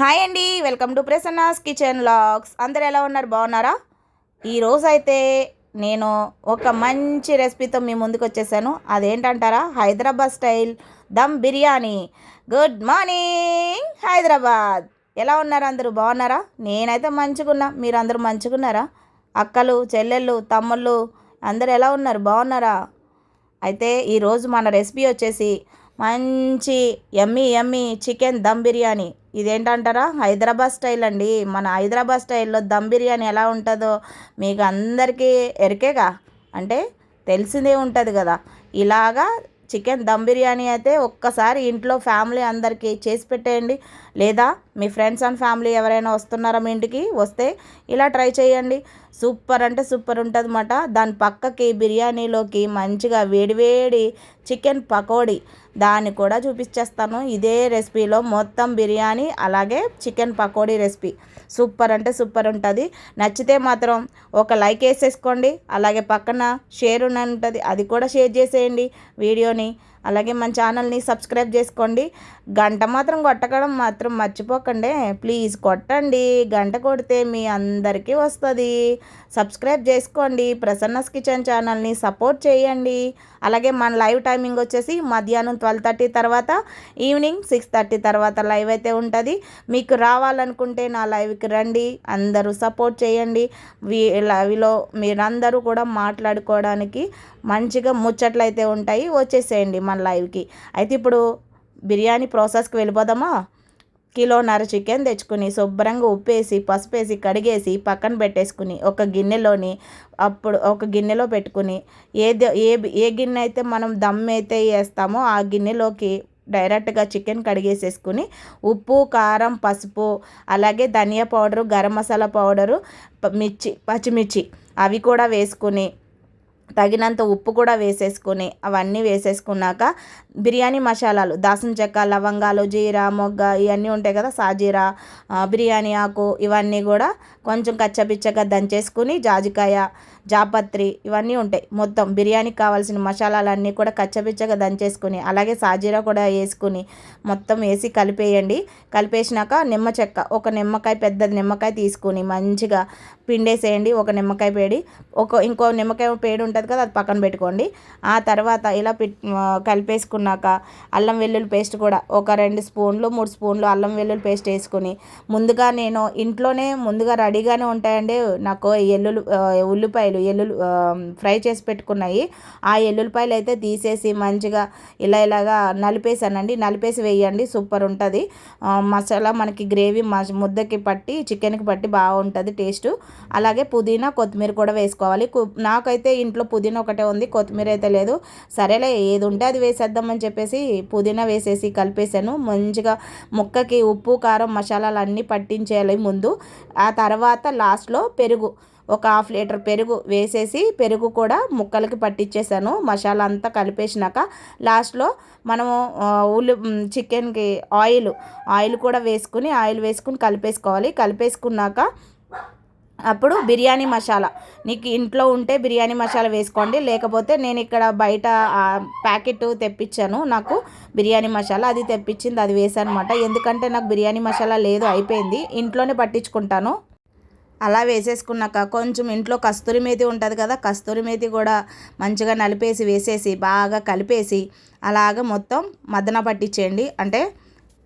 Hi అండి welcome to Prasanna's kitchen logs అందరు ఎలా ఉన్నారు? బాగున్నారా? ఈరోజు అయితే నేను ఒక మంచి రెసిపీతో మీ ముందుకు వచ్చేసాను. అదేంటంటారా? Hyderabad style dum biryani. Good morning Hyderabad. ఎలా ఉన్నారు అందరూ? బాగున్నారా? నేనైతే మంచుకున్నా మీరు అందరూ మంచిగున్నారా? అక్కలు చెల్లెళ్ళు తమ్ముళ్ళు అందరు ఎలా ఉన్నారు? బాగున్నారా? అయితే ఈరోజు మన రెసిపీ వచ్చేసి మంచి yummy yummy chicken dum biryani. ఇదేంటంటారా? Hyderabad style అండి. మన హైదరాబాద్ స్టైల్లో దమ్ బిర్యానీ ఎలా ఉంటుందో మీకు అందరికీ ఎరికేగా? అంటే తెలిసిందే ఉంటుంది కదా. ఇలాగా చికెన్ దమ్ బిర్యానీ అయితే ఒక్కసారి ఇంట్లో ఫ్యామిలీ అందరికీ చేసి పెట్టేయండి. లేదా మీ ఫ్రెండ్స్ అండ్ ఫ్యామిలీ ఎవరైనా వస్తున్నారా మీ ఇంటికి? వస్తే ఇలా ట్రై చేయండి. సూపర్ అంటే సూపర్ ఉంటుంది అన్నమాట దాని పక్కకి బిర్యానీలోకి మంచిగా వేడివేడి చికెన్ పకోడీ దాన్ని కూడా చూపించేస్తాను. ఇదే రెసిపీలో మొత్తం బిర్యానీ అలాగే చికెన్ పకోడీ రెసిపీ. సూపర్ అంటే సూపర్ ఉంటుంది. నచ్చితే మాత్రం ఒక లైక్ వేసేసుకోండి. అలాగే పక్కన షేర్ అని ఉంటుంది అది కూడా షేర్ చేసేయండి. వీడియోని అలాగే మన ఛానల్ని సబ్స్క్రైబ్ చేసుకోండి. గంట మాత్రం కొట్టడం మాత్రం మర్చిపోకండి. ప్లీజ్ కొట్టండి. గంట కొడితే మీ అందరికీ వస్తుంది. సబ్స్క్రైబ్ చేసుకోండి. ప్రసన్నస్ కిచెన్ ఛానల్ని సపోర్ట్ చేయండి. అలాగే మన లైవ్ టైమింగ్ వచ్చేసి మధ్యాహ్నం ట్వెల్వ్ థర్టీ తర్వాత ఈవినింగ్ సిక్స్ థర్టీ తర్వాత లైవ్ అయితే ఉంటుంది. మీకు రావాలనుకుంటే నా లైవ్కి రండి. అందరూ సపోర్ట్ చేయండి. వీ లైవ్లో మీరందరూ కూడా మాట్లాడుకోవడానికి మంచిగా ముచ్చట్లు అయితే ఉంటాయి. వచ్చేసేయండి మన లైవ్కి. అయితే ఇప్పుడు బిర్యానీ ప్రాసెస్కి వెళ్ళిపోదామా? కిలోన్నర చికెన్ తెచ్చుకుని శుభ్రంగా ఉప్పేసి పసుపేసి కడిగేసి పక్కన పెట్టేసుకుని ఒక గిన్నెలోని అప్పుడు ఒక గిన్నెలో పెట్టుకుని ఏది ఏ ఏ గిన్నె అయితే మనం దమ్ అయితే వేస్తామో ఆ గిన్నెలోకి డైరెక్ట్గా చికెన్ కడిగేసేసుకుని ఉప్పు కారం పసుపు అలాగే ధనియా పౌడరు గరం మసాలా పౌడరు మిర్చి పచ్చిమిర్చి అవి కూడా వేసుకుని తగినంత ఉప్పు కూడా వేసేసుకొని అవన్నీ వేసేసుకున్నాక బిర్యానీ మసాలాలు దాసం చెక్క లవంగాలు జీరా మొగ్గ ఇవన్నీ ఉంటాయి కదా సాజీరా బిర్యానీ ఆకు ఇవన్నీ కూడా కొంచెం కచ్చపిచ్చగా దంచేసుకుని జాజికాయ జాపత్రి ఇవన్నీ ఉంటాయి. మొత్తం బిర్యానీకి కావాల్సిన మసాలాలన్నీ కూడా కచ్చపిచ్చగా దంచేసుకుని అలాగే సాజీరా కూడా వేసుకుని మొత్తం వేసి కలిపేయండి. కలిపేసినాక నిమ్మ చెక్క ఒక నిమ్మకాయ పెద్ద నిమ్మకాయ తీసుకుని మంచిగా పిండేసేయండి ఒక నిమ్మకాయ పేడి. ఒక ఇంకో నిమ్మకాయ పేడి ఉంటుంది కదా అది పక్కన పెట్టుకోండి. ఆ తర్వాత ఇలా కలిపేసుకున్నాక అల్లం వెల్లుల్లి పేస్ట్ కూడా ఒక రెండు స్పూన్లు మూడు స్పూన్లు అల్లం వెల్లుల్లి పేస్ట్ వేసుకుని ముందుగా నేను ఇంట్లోనే ముందుగా రెడీగానే ఉంటాయండి. నాకు ఎల్లుల్లి ఉల్లిపాయలు ఎల్లుల్లి ఫ్రై చేసి పెట్టుకున్నాయి. ఆ ఎల్లుల్లిపాయలు అయితే తీసేసి మంచిగా ఇలా ఇలాగా నలిపేసానండి. నలిపేసి వేయండి సూపర్ ఉంటుంది. మసాలా మనకి గ్రేవీ ముద్దకి పట్టి చికెన్కి పట్టి బాగుంటుంది టేస్ట్. అలాగే పుదీనా కొత్తిమీర కూడా వేసుకోవాలి. నాకైతే ఇంట్లో పుదీనా ఒకటే ఉంది కొత్తిమీర అయితే లేదు. సరేలే ఏది ఉంటే అది వేసేద్దామని చెప్పేసి పుదీనా వేసేసి కలిపేసాను. మంచిగా ముక్కకి ఉప్పు కారం మసాలాలు అన్నీ పట్టించేయాలి ముందు. ఆ తర్వాత లాస్ట్లో పెరుగు. ఒక హాఫ్ లీటర్ పెరుగు వేసేసి పెరుగు కూడా ముక్కలకి పట్టించేసాను మసాలా అంతా కలిపేసినాక లాస్ట్లో మనము ఉల్లి చికెన్కి ఆయిల్ ఆయిల్ కూడా వేసుకుని ఆయిల్ వేసుకుని కలిపేసుకోవాలి. కలిపేసుకున్నాక అప్పుడు బిర్యానీ మసాలా. నీకు ఇంట్లో ఉంటే బిర్యానీ మసాలా వేసుకోండి. లేకపోతే నేను ఇక్కడ బయట ప్యాకెట్ తెప్పించాను. నాకు బిర్యానీ మసాలా అది తెప్పించింది అది వేసాను అనమాట ఎందుకంటే నాకు బిర్యానీ మసాలా లేదు అయిపోయింది. ఇంట్లోనే పట్టించుకుంటాను. అలా వేసేసుకున్నాక కొంచెం ఇంట్లో కస్తూరి మేతి ఉంటుంది కదా కస్తూరి మేతి కూడా మంచిగా నలిపేసి వేసేసి బాగా కలిపేసి అలాగ మొత్తం మదన పట్టించేయండి. అంటే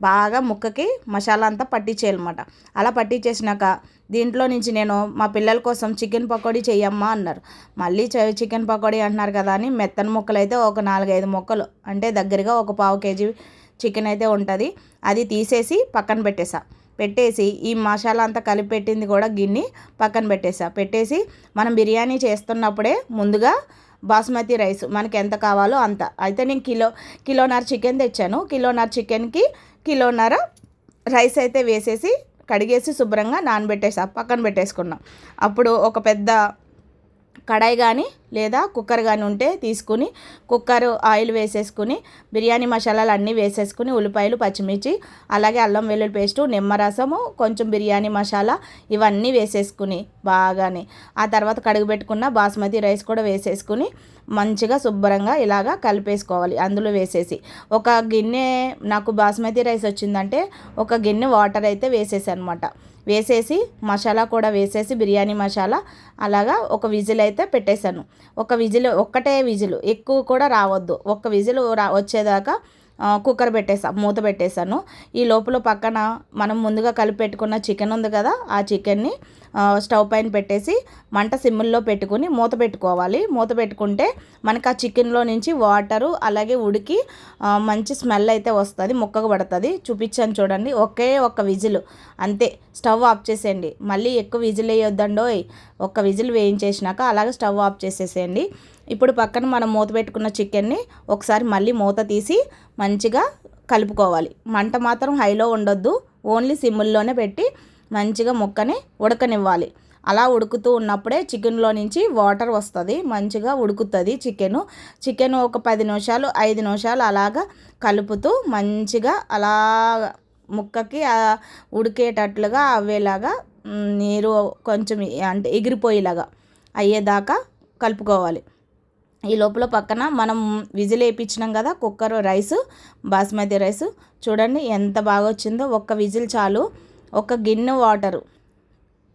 బాగా ముక్కకి మసాలా అంతా పట్టించేయాలన్నమాట. అలా పట్టించేసినాక దీంట్లో నుంచి నేను మా పిల్లల కోసం చికెన్ పకోడీ చెయ్యమ్మా అన్నారు. మళ్ళీ చికెన్ పకోడీ అంటున్నారు కదా అని మెత్తని ముక్కలు అయితే ఒక నాలుగైదు ముక్కలు అంటే దగ్గరగా ఒక పావు కేజీ చికెన్ అయితే ఉంటుంది. అది తీసేసి పక్కన పెట్టేసా. పెట్టేసి ఈ మసాలా అంతా కలిపి పెట్టింది కూడా గిన్నె పక్కన పెట్టేసా. పెట్టేసి మనం బిర్యానీ చేస్తున్నప్పుడే ముందుగా బాస్మతి రైస్ మనకి ఎంత కావాలో అంత. అయితే నేను కిలో కిలోన్నర చికెన్ తెచ్చాను. కిలోన్నర చికెన్కి కిలోన్నర రైస్ అయితే వేసేసి కడిగేసి శుభ్రంగా నానబెట్టేసా పక్కన పెట్టేసుకున్నాం. అప్పుడు ఒక పెద్ద కడాయి కానీ లేదా కుక్కర్ కానీ ఉంటే తీసుకుని కుక్కర్ ఆయిల్ వేసేసుకుని బిర్యానీ మసాలాలు అన్నీ వేసేసుకుని ఉల్లిపాయలు పచ్చిమిర్చి అలాగే అల్లం వెల్లుల్లి పేస్టు నిమ్మరసము కొంచెం బిర్యానీ మసాలా ఇవన్నీ వేసేసుకుని బాగానే. ఆ తర్వాత కడుగు పెట్టుకున్న బాస్మతి రైస్ కూడా వేసేసుకుని మంచిగా శుభ్రంగా ఇలాగా కలిపేసుకోవాలి. అందులో వేసేసి ఒక గిన్నె నాకు బాస్మతి రైస్ వచ్చిందంటే ఒక గిన్నె వాటర్ అయితే వేసేసి అనమాట వేసేసి మసాలా కూడా వేసేసి బిర్యానీ మసాలా అలాగా ఒక విజిల్ అయితే పెట్టేశాను. ఒక విజిల్ ఒక్కటే విజిల్ ఎక్కువ కూడా రావద్దు. ఒక్క విజిల్ రా వచ్చేదాకా కుక్కర్ పెట్టేసాను మూత పెట్టేశాను. ఈ లోపల పక్కన మనం ముందుగా కలిపి పెట్టుకున్న చికెన్ ఉంది కదా ఆ చికెన్ని స్టవ్ పైన పెట్టేసి మంట సిమ్ముల్లో పెట్టుకుని మూత పెట్టుకోవాలి. మూత పెట్టుకుంటే మనకు ఆ చికెన్లో నుంచి వాటరు అలాగే ఉడికి మంచి స్మెల్ అయితే వస్తుంది ముక్కకు పడుతుంది. చూపించాను చూడండి ఒకే ఒక్క విజిల్. అంతే స్టవ్ ఆఫ్ చేసేయండి. మళ్ళీ ఎక్కువ విజిల్ వేయొద్దండో ఒక్క విజిల్ వేయించేసినాక అలాగే స్టవ్ ఆఫ్ చేసేసేయండి. ఇప్పుడు పక్కన మనం మూత పెట్టుకున్న చికెన్ని ఒకసారి మళ్ళీ మూత తీసి మంచిగా కలుపుకోవాలి. మంట మాత్రం హైలో ఉండొద్దు ఓన్లీ సిమ్ముల్లోనే పెట్టి మంచిగా ముక్కని ఉడకనివ్వాలి. అలా ఉడుకుతూ ఉన్నప్పుడే చికెన్లో నుంచి వాటర్ వస్తుంది. మంచిగా ఉడుకుతుంది చికెను. చికెన్ ఒక పది నిమిషాలు ఐదు నిమిషాలు అలాగా కలుపుతూ మంచిగా అలా ముక్కకి ఉడికేటట్లుగా అవేలాగా నీరు కొంచెం అంటే ఎగిరిపోయేలాగా అయ్యేదాకా కలుపుకోవాలి. ఈ లోపల పక్కన మనం విజిల్ వేయించినాం కదా కుక్కర్ రైస్ బాస్మతి రైస్. చూడండి ఎంత బాగా వచ్చిందో ఒక్క విజిల్ చాలు. ఒక గిన్నె వాటరు.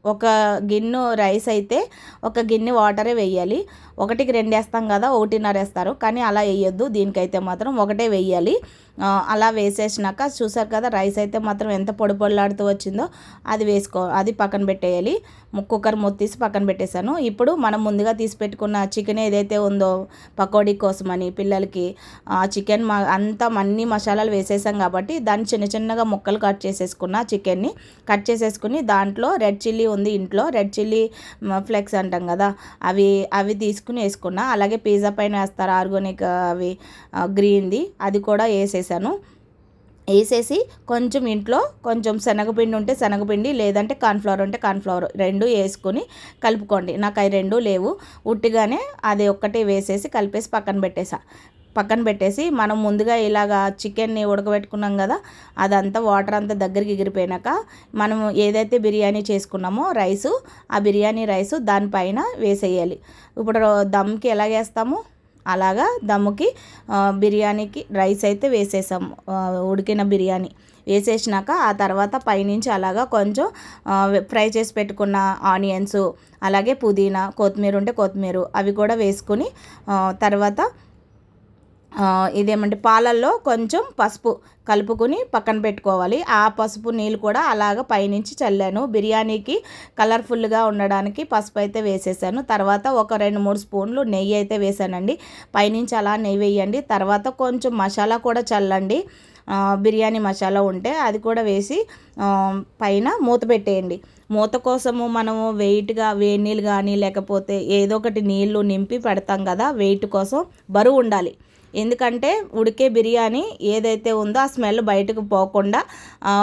ఒక గిన్నె రైస్ అయితే ఒక గిన్నె వాటరే వేయాలి. ఒకటికి రెండు వేస్తాం కదా ఒకటిన్నర వేస్తారు. కానీ అలా వేయొద్దు. దీనికైతే మాత్రం ఒకటే వేయాలి. అలా వేసేసినాక చూసారు కదా రైస్ అయితే మాత్రం ఎంత పొడి పొడిలాడుతూ వచ్చిందో అది వేసుకో అది పక్కన పెట్టేయాలి. కుక్కర్ మూత తీసి పక్కన పెట్టేశాను. ఇప్పుడు మనం ముందుగా తీసి పెట్టుకున్న చికెన్ ఏదైతే ఉందో పకోడీ కోసమని పిల్లలకి ఆ చికెన్ మా అంతా అన్ని మసాలాలు వేసేసాం కాబట్టి దాన్ని చిన్న చిన్నగా ముక్కలు కట్ చేసేసుకున్న చికెన్ని కట్ చేసేసుకుని దాంట్లో రెడ్ చిల్లీ ఉంది ఇంట్లో. రెడ్ చిల్లీ ఫ్లెక్స్ అంటాం కదా అవి అవి తీసుకుని వేసుకున్నా. అలాగే పిజ్జా పైన వేస్తారు. ఆర్గానిక్ అవి గ్రీన్ది. అది కూడా వేసేసాను. వేసేసి కొంచెం ఇంట్లో కొంచెం శనగపిండి ఉంటే శనగపిండి లేదంటే కార్న్ఫ్లవర్ ఉంటే కార్న్ఫ్లవర్ రెండు వేసుకొని కలుపుకోండి. నాకు అవి రెండు లేవు. ఉట్టిగానే అది ఒక్కటే వేసేసి కలిపేసి పక్కన పెట్టేసా. పక్కన పెట్టేసి మనం ముందుగా ఇలాగా చికెన్ని ఉడకబెట్టుకున్నాం కదా అదంతా వాటర్ అంతా దగ్గరికి ఎగిరిపోయినాక మనం ఏదైతే బిర్యానీ చేసుకున్నామో రైసు ఆ బిర్యానీ రైసు దానిపైన వేసేయాలి. ఇప్పుడు దమ్కి ఎలా వేస్తాము అలాగా దమ్ముకి బిర్యానీకి రైస్ అయితే వేసేసాం ఉడికిన బిర్యానీ. వేసేసినాక ఆ తర్వాత పైనుంచి అలాగా కొంచెం ఫ్రై చేసి పెట్టుకున్న ఆనియన్స్ అలాగే పుదీనా కొత్తిమీర ఉంటే కొత్తిమీర అవి కూడా వేసుకుని తర్వాత ఇదేమంటే పాలల్లో కొంచెం పసుపు కలుపుకొని పక్కన పెట్టుకోవాలి. ఆ పసుపు నీళ్ళు కూడా అలాగ పైనుంచి చల్లాను. బిర్యానీకి కలర్ఫుల్గా ఉండడానికి పసుపు అయితే వేసేసాను. తర్వాత ఒక రెండు మూడు స్పూన్లు నెయ్యి అయితే వేసానండి. పైనుంచి అలా నెయ్యి వేయండి. తర్వాత కొంచెం మసాలా కూడా చల్లండి. బిర్యానీ మసాలా ఉంటే అది కూడా వేసి పైన మూత పెట్టేయండి. మూత కోసము మనము వెయిట్గా వేడి నీళ్ళు కానీ లేకపోతే ఏదో ఒకటి నీళ్ళు నింపి పెడతాం కదా వెయిట్ కోసం బరువు ఉండాలి. ఎందుకంటే ఉడికే బిర్యానీ ఏదైతే ఉందో ఆ స్మెల్ బయటకు పోకుండా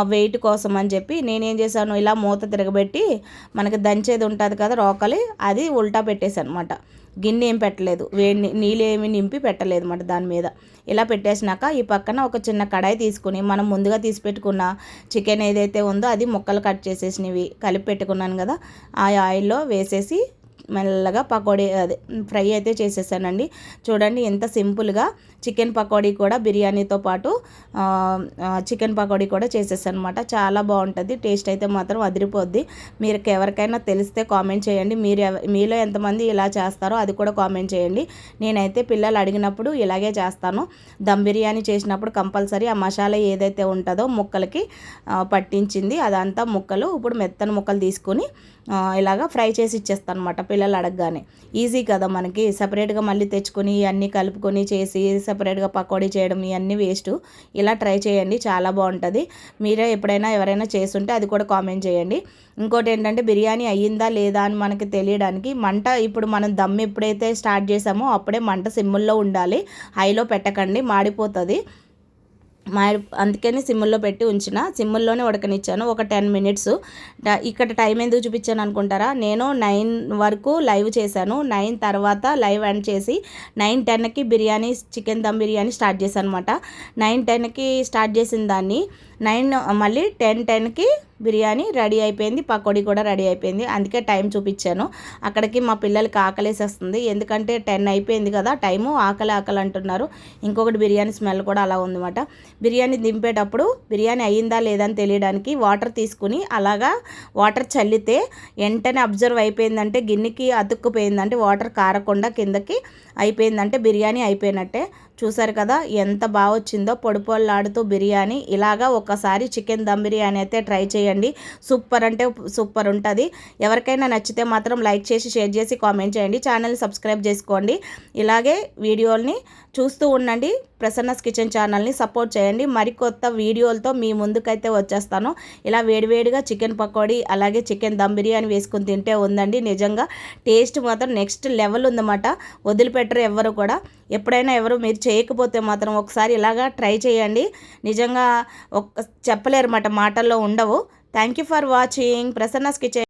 వెయిట్ కోసం అని చెప్పి నేనేం చేశాను ఇలా మూత తిరగబెట్టి మనకి దంచేది ఉంటుంది కదా రోకలి అది ఉల్టా పెట్టేశాను అనమాట గిన్నె ఏం పెట్టలేదు వేడి నీళ్ళు ఏమి నింపి పెట్టలేదు అనమాట దాని మీద. ఇలా పెట్టేసినాక ఈ పక్కన ఒక చిన్న కడాయి తీసుకుని మనం ముందుగా తీసి పెట్టుకున్న చికెన్ ఏదైతే ఉందో అది ముక్కలు కట్ చేసేసినవి కలిపి పెట్టుకున్నాను కదా ఆ ఆయిల్లో వేసేసి మెల్లగా పకోడీ అదే ఫ్రై అయితే చేసేసానండి. చూడండి ఎంత సింపుల్గా చికెన్ పకోడీ కూడా బిర్యానీతో పాటు చికెన్ పకోడీ కూడా చేసేసాను అనమాట చాలా బాగుంటుంది టేస్ట్ అయితే మాత్రం అదిరిపోద్ది. మీరు ఎవరికైనా తెలిస్తే కామెంట్ చేయండి. మీరు మీలో ఎంతమంది ఇలా చేస్తారో అది కూడా కామెంట్ చేయండి. నేనైతే పిల్లలు అడిగినప్పుడు ఇలాగే చేస్తాను. దమ్ బిర్యానీ చేసినప్పుడు కంపల్సరీ ఆ మసాలా ఏదైతే ఉంటుందో ముక్కలకి పట్టించింది అదంతా ముక్కలు ఇప్పుడు మెత్తని ముక్కలు తీసుకొని ఇలాగ ఫ్రై చేసి ఇచ్చేస్తాను అనమాట పిల్లలు అడగగానే ఈజీ కదా మనకి సపరేట్గా మళ్ళీ తెచ్చుకొని ఇవన్నీ కలుపుకొని చేసి సపరేట్గా పకోడీ చేయడం ఇవన్నీ వేస్ట్. ఇలా ట్రై చేయండి చాలా బాగుంటుంది. మీరే ఎప్పుడైనా ఎవరైనా చేస్తుంటే అది కూడా కామెంట్ చేయండి. ఇంకోటి ఏంటంటే బిర్యానీ అయ్యిందా లేదా అని మనకి తెలియడానికి మంట ఇప్పుడు మనం దమ్ ఎప్పుడైతే స్టార్ట్ చేసామో అప్పుడే మంట సిమ్ముల్లో ఉండాలి. హైలో పెట్టకండి మాడిపోతుంది. మా అందుకని సిమ్ముల్లో పెట్టి ఉంచిన. సిమ్ముల్లోనే ఉడకనిచ్చాను. ఒక టెన్ మినిట్స్. ఇక్కడ టైం ఎందుకు చూపించాను అనుకుంటారా? నేను నైన్ వరకు లైవ్ చేశాను. నైన్ తర్వాత లైవ్ ఎండ్ చేసి నైన్ టెన్కి బిర్యానీ చికెన్ దమ్ బిర్యానీ స్టార్ట్ చేశాను అనమాట నైన్ టెన్కి స్టార్ట్ చేసిన దాన్ని నైన్ మళ్ళీ టెన్ టెన్కి బిర్యానీ రెడీ అయిపోయింది పకోడీ కూడా రెడీ అయిపోయింది. అందుకే టైం చూపించాను. అక్కడికి మా పిల్లలకి ఆకలేసేస్తుంది. ఎందుకంటే టెన్ అయిపోయింది కదా టైము ఆకలి ఆకలి అంటున్నారు. ఇంకొకటి బిర్యానీ స్మెల్ కూడా అలా ఉందన్నమాట. బిర్యానీ దింపేటప్పుడు బిర్యానీ అయ్యిందా లేదా అని తెలియడానికి వాటర్ తీసుకుని అలాగా వాటర్ చల్లితే వెంటనే అబ్జర్వ్ అయిపోయిందంటే గిన్నెకి అతుక్కుపోయిందంటే వాటర్ కారకుండా కిందకి అయిపోయిందంటే బిర్యానీ అయిపోయినట్టే. చూసారు కదా ఎంత బాగా వచ్చిందో పొడి బిర్యానీ. ఇలాగా ఒక ఒక్కసారి చికెన్ దమ్ బిర్యానీ అయితే ట్రై చేయండి. సూపర్ అంటే సూపర్ ఉంటుంది. ఎవరికైనా నచ్చితే మాత్రం లైక్ చేసి షేర్ చేసి కామెంట్ చేయండి. ఛానల్ సబ్స్క్రైబ్ చేసుకోండి. ఇలాగే వీడియోల్ని చూస్తూ ఉండండి. ప్రసన్నస్ కిచెన్ ఛానల్ని సపోర్ట్ చేయండి. మరికొత్త వీడియోలతో మీ ముందుకైతే వచ్చేస్తాను. ఇలా వేడివేడిగా చికెన్ పకోడీ అలాగే చికెన్ దమ్ బిర్యానీ వేసుకుని తింటే ఉందండి. నిజంగా టేస్ట్ మాత్రం నెక్స్ట్ లెవెల్ ఉందన్నమాట. వదిలిపెట్టరు ఎవరు కూడా. ఎప్పుడైనా ఎవరు మీరు చేయకపోతే మాత్రం ఒకసారి ఇలాగా ట్రై చేయండి. నిజంగా ఒక చెప్పలేరు అన్నమాట మాటల్లో ఉండవు. Thank you for watching. Prasanna's kitchen